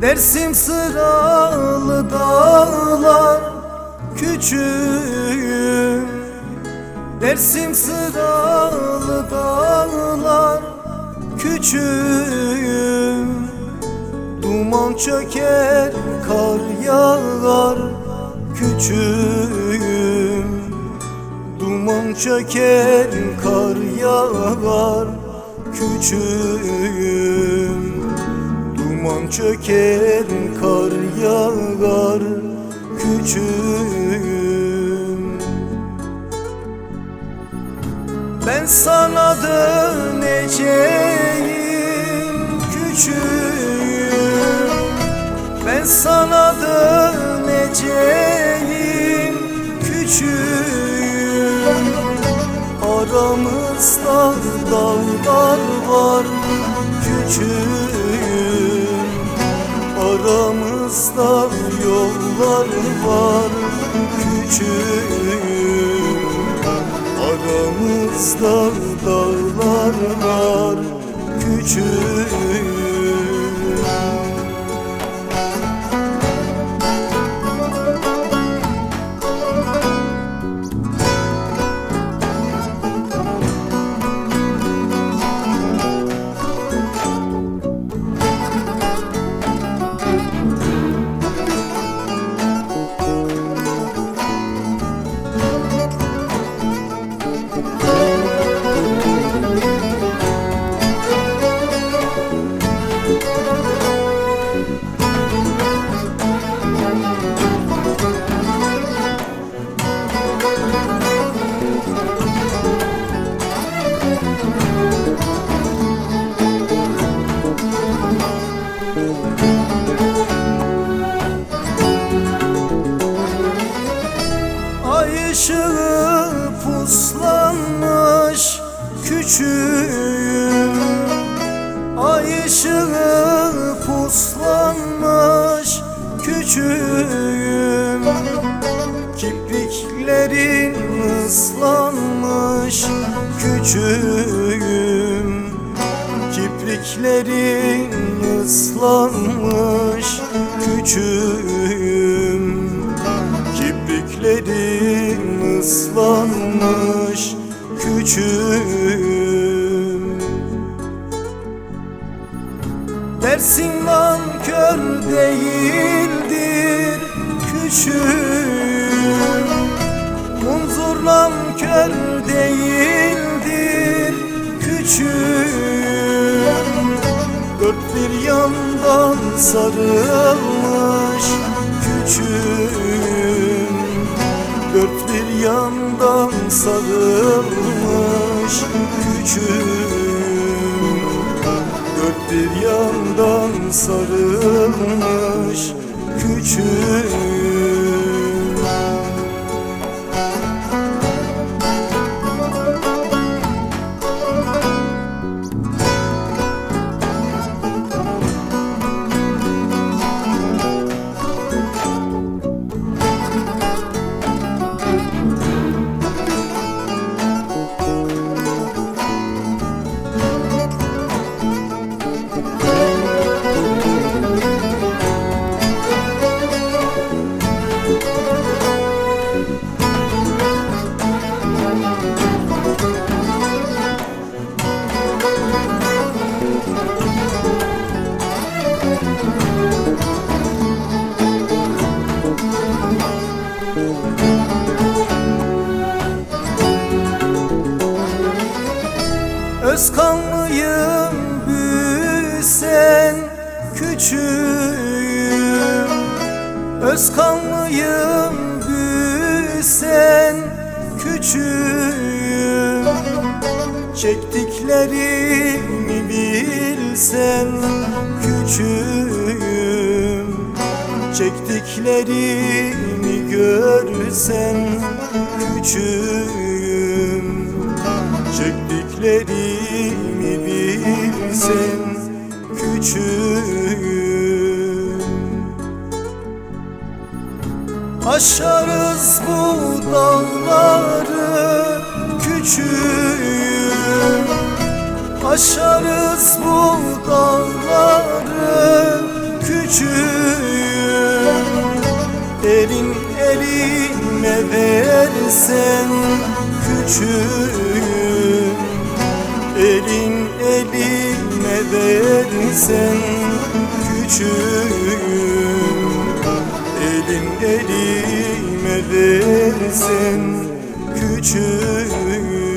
Dersim sıralı dağlar küçüğüm. Dersim sıralı dağlar küçüğüm. Duman çöker kar yağar küçüğüm. Duman çöker kar yağar küçüğüm Duman çöker kar yağar küçüğüm. Ben sana döneceğim küçüğüm. Ben sana döneceğim küçüğüm. Aramızda dağlar var küçüğüm Aramızda yollar var küçüğüm. Aramızda dağlar var küçüğüm küçüğüm Ay ışığı puslanmış küçüğüm. Kipriklerin ıslanmış küçüğüm. Kipriklerin ıslanmış küçüğüm. Kipriklerin ıslanmış küçüğüm Dersin lan kör değildir küçüğüm. Munzurlam kör değildir küçüğüm. Dört bir yandan sarılmış küçüğüm. Dört bir yandan sarılmış Dört bir yandan sarılmış küçüğüm Özkanlıyım büyüsen küçüğüm. Özkanlıyım büyüsen küçüğüm. Çektiklerimi bilsen küçüğüm. Çektiklerimi görsen küçüğüm. Çektiklerimi dertlerimi bilsen küçüğüm. Aşarız bu dağları küçüğüm. Aşarız bu dağları küçüğüm. Elin elime versen küçüğüm. Elin elime versen küçüğüm